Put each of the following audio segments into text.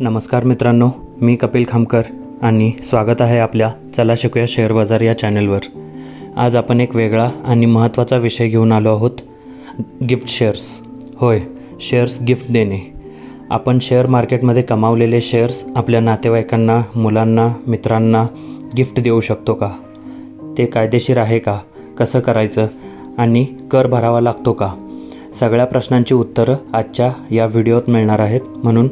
नमस्कार मित्रांनो मी कपिल खामकर आणि स्वागत आहे आपल्या चला शिकूया शेअर बाजार या चॅनलवर. आज आपण एक वेगळा आणि महत्त्वाचा विषय घेऊन आलो आहोत गिफ्ट शेअर्स. होय शेअर्स गिफ्ट देणे. आपण शेअर मार्केटमध्ये कमावलेले शेअर्स आपल्या नातेवाईकांना मुलांना मित्रांना गिफ्ट देऊ शकतो का? ते कायदेशीर आहे का? कसं करायचं? आणि कर भरावा लागतो का? सगळ्या प्रश्नांची उत्तरं आजच्या या व्हिडिओत मिळणार आहेत. म्हणून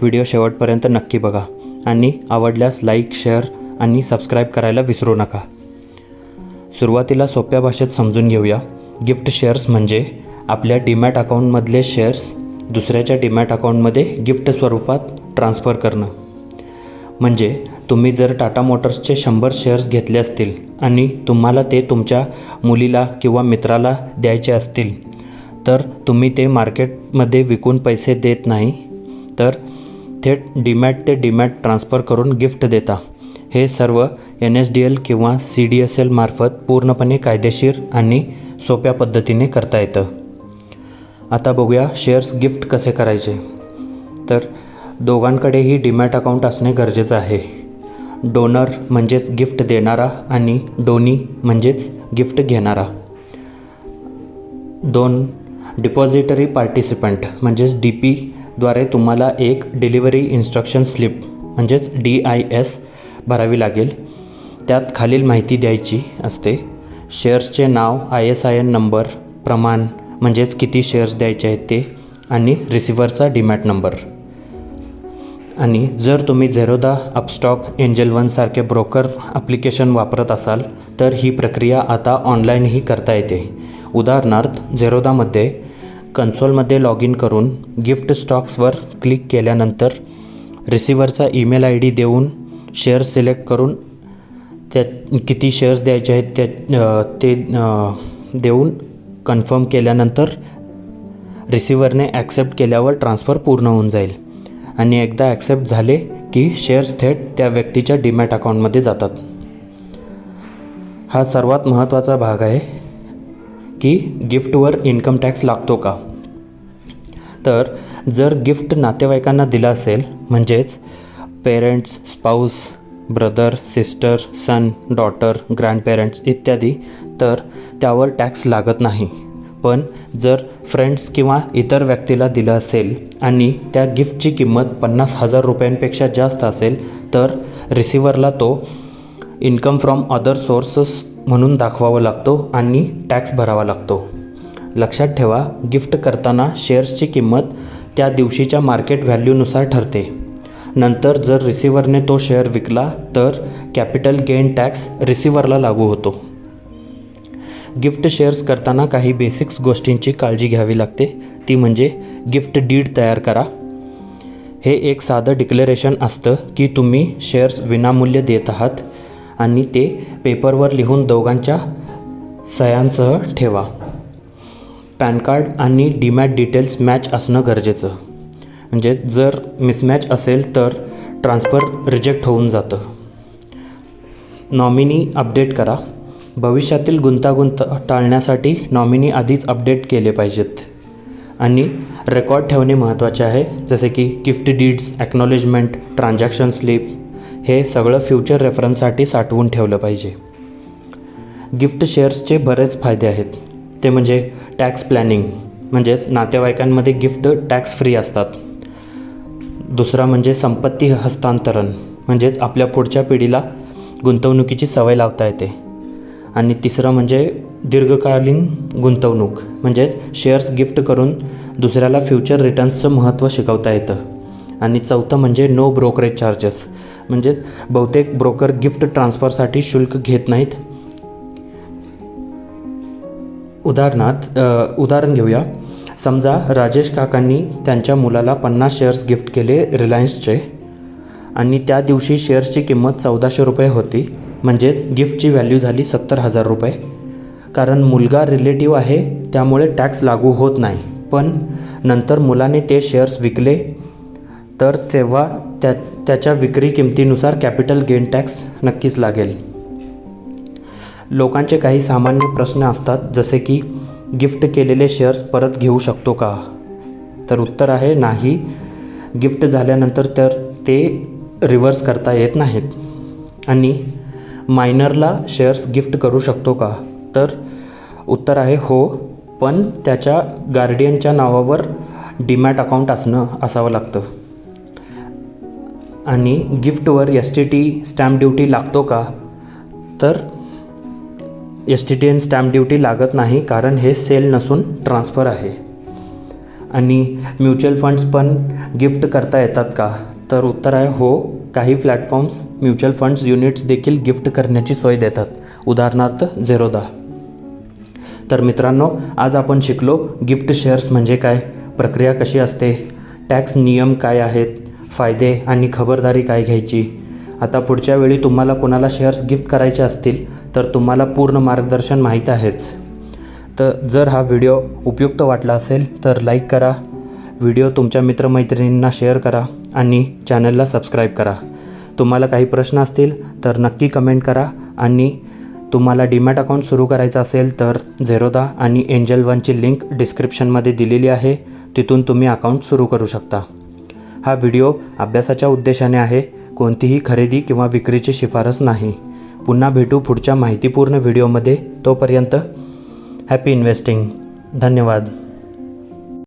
व्हिडिओ शेवटपर्यंत नक्की बघा आणि आवडल्यास लाईक शेअर आणि सबस्क्राईब करायला विसरू नका. सुरुवातीला सोप्या भाषेत समजून घेऊया. गिफ्ट शेअर्स म्हणजे आपल्या डीमॅट अकाउंटमधले शेअर्स दुसऱ्याच्या डीमॅट अकाउंटमध्ये गिफ्ट स्वरूपात ट्रान्स्फर करणं. म्हणजे तुम्ही जर टाटा मोटर्सचे शंभर शेअर्स घेतले असतील आणि तुम्हाला ते तुमच्या मुलीला किंवा मित्राला द्यायचे असतील तर तुम्ही ते मार्केटमध्ये विकून पैसे देत नाही तर थेट डीमॅट ते डीमॅट ट्रान्स्फर करून गिफ्ट देता. हे सर्व एन एस डी एल किंवा सी डी एस एलमार्फत पूर्णपणे कायदेशीर आणि सोप्या पद्धतीने करता येतं. आता बघूया शेअर्स गिफ्ट कसे करायचे. तर दोघांकडेही डीमॅट अकाउंट असणे गरजेचं आहे. डोनर म्हणजेच गिफ्ट देणारा आणि डोनी म्हणजेच गिफ्ट घेणारा. दोन डिपॉझिटरी पार्टिसिपंट म्हणजेच डी पीद्वारे तुम्हाला एक डिलिव्हरी इन्स्ट्रक्शन स्लिप म्हणजेच डी आय एस भरावी लागेल. त्यात खालील माहिती द्यायची असते. शेअर्सचे नाव I S I N number प्रमाण म्हणजेच किती शेअर्स द्यायचे आहेत ते आणि रिसिव्हरचा डीमॅट नंबर आणि जर तुम्ही झेरोदा अपस्टॉक एंजल वनसारखे ब्रोकर ॲप्लिकेशन वापरत असाल तर ही प्रक्रिया आता ऑनलाईनही करता येते. उदाहरणार्थ झेरोदामध्ये कन्सोलमध्ये लॉग इन करून गिफ्ट स्टॉक्सवर क्लिक केल्यानंतर रिसिव्हरचा ईमेल आय डी देऊन शेअर्स सिलेक्ट करून त्या किती शेअर्स द्यायचे आहेत त्या ते देऊन कन्फर्म केल्यानंतर रिसिव्हरने ॲक्सेप्ट केल्यावर ट्रान्सफर पूर्ण होऊन जाईल. आणि एकदा ॲक्सेप्ट झाले की शेअर्स थेट त्या व्यक्तीच्या डीमॅट अकाउंटमध्ये जातात. हा सर्वात महत्त्वाचा भाग आहे. की गिफ्टवर इन्कम टॅक्स लागतो का? तर जर गिफ्ट नातेवाईकांना दिलं असेल म्हणजेच parents spouse brother sister son daughter grandparents इत्यादी तर त्यावर टॅक्स लागत नाही. पण जर फ्रेंड्स किंवा इतर व्यक्तीला दिलं असेल आणि त्या गिफ्टची किंमत पन्नास हजार रुपयांपेक्षा जास्त असेल तर रिसिव्हरला तो इन्कम फ्रॉम अदर सोर्सेस म्हणून दाखवावा लागतो आणि टॅक्स भरावा लागतो. लक्षात ठेवा गिफ्ट करताना शेअर्सची किंमत त्या दिवशीच्या मार्केट व्हॅल्यूनुसार ठरते. नंतर जर रिसिव्हरने तो शेअर विकला तर कॅपिटल गेन टॅक्स रिसिव्हरला लागू होतो. गिफ्ट शेअर्स करताना काही बेसिक्स गोष्टींची काळजी घ्यावी लागते. ती म्हणजे गिफ्ट डीड तयार करा. हे एक साधं डिक्लेरेशन असतं की तुम्ही शेअर्स विनामूल्य देत आहात. आणि ते पेपरवर लिहून दोघांच्या सह्यांसह ठेवा. पॅन कार्ड आणि डीमॅट डिटेल्स मॅच असणं गरजेचं. म्हणजे जर मिसमॅच असेल तर ट्रान्सफर रिजेक्ट होऊन जातं. नॉमिनी अपडेट करा. भविष्यातील गुंतागुंत टाळण्यासाठी नॉमिनी आधीच अपडेट केले पाहिजेत. आणि रेकॉर्ड ठेवणे महत्त्वाचे आहे. जसे की gift deeds acknowledgement transaction slip हे सगळं फ्युचर रेफरन्ससाठी साठवून ठेवलं पाहिजे. गिफ्ट शेअर्सचे बरेच फायदे आहेत. ते म्हणजे टॅक्स प्लॅनिंग म्हणजेच नातेवाईकांमध्ये गिफ्ट टॅक्स फ्री असतात. दुसरा म्हणजे संपत्ती हस्तांतरण म्हणजेच आपल्या पुढच्या पिढीला गुंतवणुकीची सवय लावता येते. आणि तिसरं म्हणजे दीर्घकालीन गुंतवणूक म्हणजेच शेअर्स गिफ्ट करून दुसऱ्याला फ्युचर रिटर्न्सचं महत्त्व शिकवता येतं. आणि चौथं म्हणजे नो ब्रोकरेज चार्जेस म्हणजे बहुतेक ब्रोकर गिफ्ट ट्रान्सफरसाठी शुल्क घेत नाहीत. उदाहरणार्थ उदाहरण घेऊया. समजा राजेश काकांनी त्यांच्या मुलाला पन्नास शेअर्स गिफ्ट केले रिलायन्सचे आणि त्या दिवशी शेअर्सची किंमत चौदाशे रुपये होती. म्हणजेच गिफ्टची व्हॅल्यू झाली सत्तर हजार रुपये. कारण मुलगा रिलेटिव्ह आहे त्यामुळे टॅक्स लागू होत नाही. पण नंतर मुलाने ते शेअर्स विकले. तर तेव्हा त्या त्याच्या विक्री किमतीनुसार कॅपिटल गेन टॅक्स नक्कीच लागेल. लोकांचे काही सामान्य प्रश्न असतात जसे की गिफ्ट केलेले शेअर्स परत घेऊ शकतो का? तर उत्तर आहे नाही. गिफ्ट झाल्यानंतर तर ते रिव्हर्स करता येत नाहीत. आणि मायनरला शेअर्स गिफ्ट करू शकतो का? तर उत्तर आहे हो पण त्याच्या गार्डियनच्या नावावर डीमॅट अकाउंट असणं असावं लागतं. आणि गिफ्टवर S T T stamp duty लागतो का? तर S T T and stamp duty लागत नाही कारण हे सेल नसून ट्रान्सफर आहे. आणि म्युच्युअल फंड्स पण गिफ्ट करता येतात का? तर उत्तर आहे हो. काही प्लॅटफॉर्म्स म्युच्युअल फंड्स युनिट्स देखील गिफ्ट करण्याची सोय देतात. उदाहरणार्थ झेरोदा तर मित्रांनो आज आपण शिकलो गिफ्ट शेअर्स म्हणजे काय? प्रक्रिया कशी असते? टॅक्स नियम काय आहेत? फायदे आणि खबरदारी काय घ्यायची? आता पुढच्या वेळी तुम्हाला कोणाला शेअर्स गिफ्ट करायचे असतील तर तुम्हाला पूर्ण मार्गदर्शन माहीत आहेच. तर जर हा व्हिडिओ उपयुक्त वाटला असेल तर लाईक करा. व्हिडिओ तुमच्या मित्रमैत्रिणींना शेअर करा आणि चॅनलला सबस्क्राईब करा. तुम्हाला काही प्रश्न असतील तर नक्की कमेंट करा आणि तुम्हाला डीमॅट अकाउंट सुरू करायचं असेल तर झेरोदा आणि एंजल वनची लिंक डिस्क्रिप्शनमध्ये दिलेली आहे. तिथून तुम्ही अकाउंट सुरू करू शकता. हा व्हिडिओ अभ्यासाच्या उद्देशाने आहे. कोणतीही खरेदी किंवा विक्रीची शिफारस नाही. पुन्हा भेटू पुढच्या माहितीपूर्ण व्हिडिओमध्ये. तोपर्यंत हॅपी इन्व्हेस्टिंग धन्यवाद.